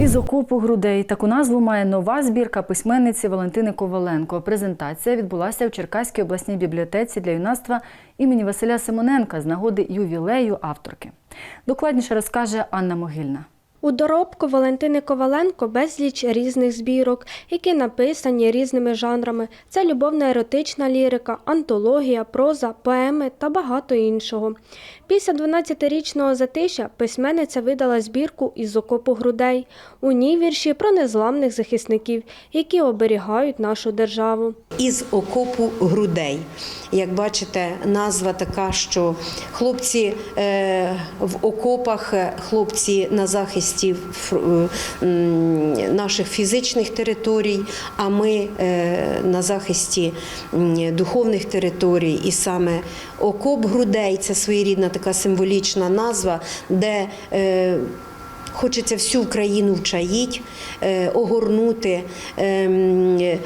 Із окопу грудей таку назву має нова збірка письменниці Валентини Коваленко. Презентація відбулася в Черкаській обласній бібліотеці для юнацтва імені Василя Симоненка з нагоди ювілею авторки. Докладніше розкаже Анна Могильна. У доробку Валентини Коваленко безліч різних збірок, які написані різними жанрами. Це любовна еротична лірика, антологія, проза, поеми та багато іншого. Після 12-річного затища письменниця видала збірку із окопу грудей. У ній вірші про незламних захисників, які оберігають нашу державу. із окопу грудей. Як бачите, назва така, що хлопці е, в окопах, е, хлопці на захисті фр- е, наших фізичних територій, а ми е, на захисті духовних територій. І саме окоп грудей це своєрідна така символічна назва, де е, Хочеться всю Україну вчаїть, е, огорнути, ем,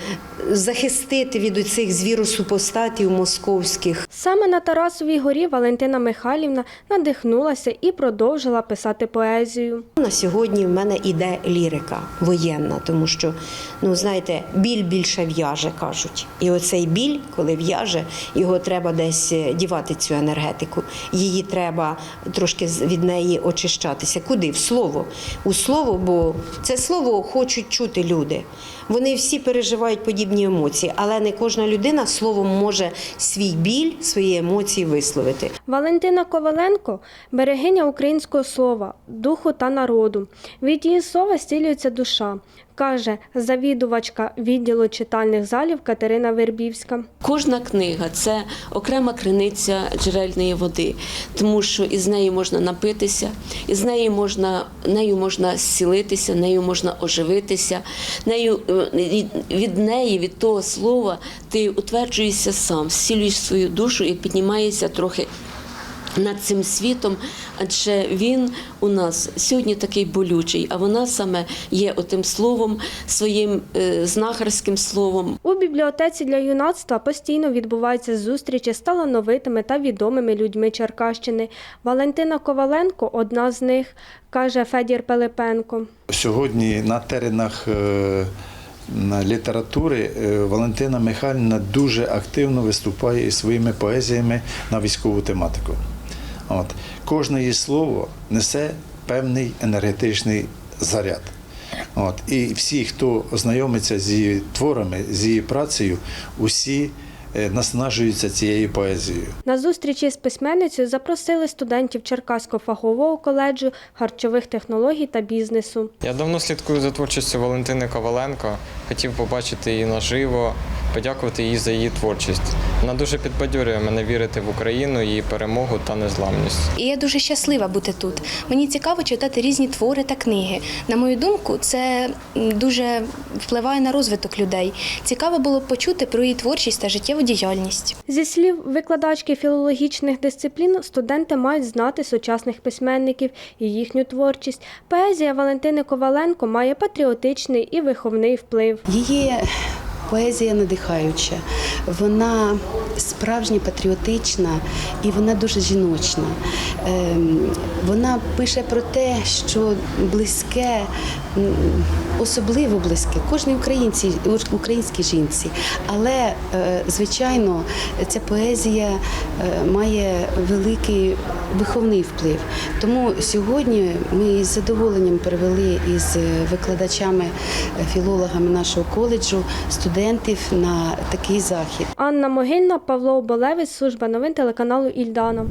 захистити від оцих звіросупостатів московських. Саме на Тарасовій горі Валентина Михайлівна надихнулася і продовжила писати поезію. На сьогодні в мене іде лірика воєнна, тому що, ну знаєте, біль більше в'яже, кажуть. І оцей біль, коли в'яже, його треба десь е, дівати цю енергетику. Її треба трошки від неї очищатися. Куди? В слово. У слово, бо це слово хочуть чути люди. Вони всі переживають подібні емоції, але не кожна людина словом може свій біль, свої емоції висловити. Валентина Коваленко берегиня українського слова, духу та народу. Від її слова стілюється душа, каже завідувачка відділу читальних залів Катерина Вербівська. Кожна книга це окрема криниця джерельної води, тому що із неї можна напитися, із неї можна, нею можна зцілитися, нею можна оживитися, нею, е, від- неї, від того слова, ти утверджуєшся сам, зцілюєш свою душу і піднімаєшся трохи. Над цим світом, адже він у нас сьогодні такий болючий, а вона саме є отим словом, своїм е, знахарським словом, У бібліотеці для юнацтва постійно відбуваються зустрічі з талановитими та відомими людьми Черкащини. Валентина Коваленко одна з них, каже Федір Пилипенко. Сьогодні на теренах е, літератури е, Валентина Михайлівна дуже активно виступає із своїми поезіями на військову тематику. От. Кожне її слово несе певний енергетичний заряд. От. І всі, хто ознайомиться з її творами, з її працею, усі е, наснажуються цією поезією. На зустрічі з письменницею запросили студентів Черкаського фахового коледжу харчових технологій та бізнесу. Я давно слідкую за творчістю Валентини Коваленко. Хотів побачити її наживо, подякувати їй за її творчість. Вона дуже підбадьорює мене вірити в Україну, її перемогу та незламність. І я дуже щаслива бути тут. Мені цікаво читати різні твори та книги. На мою думку, це дуже впливає на розвиток людей. Цікаво було б почути про її творчість та життєву діяльність. Зі слів викладачки філологічних дисциплін, студенти мають знати сучасних письменників і їхню творчість. Поезія Валентини Коваленко має патріотичний і виховний вплив. Її поезія надихаюча, вона справжня патріотична і вона дуже жіночна. Ем, Вона пише про те, що близьке, особливо близьке, кожній українці, українській жінці. Але, е, звичайно, ця поезія е, має великий виховний вплив. Тому сьогодні ми із задоволенням перевели із викладачами, е, філологами нашого коледжу студентів на такий захід. Анна Могильна, Павло Болевець, служба новин телеканалу Ільдана.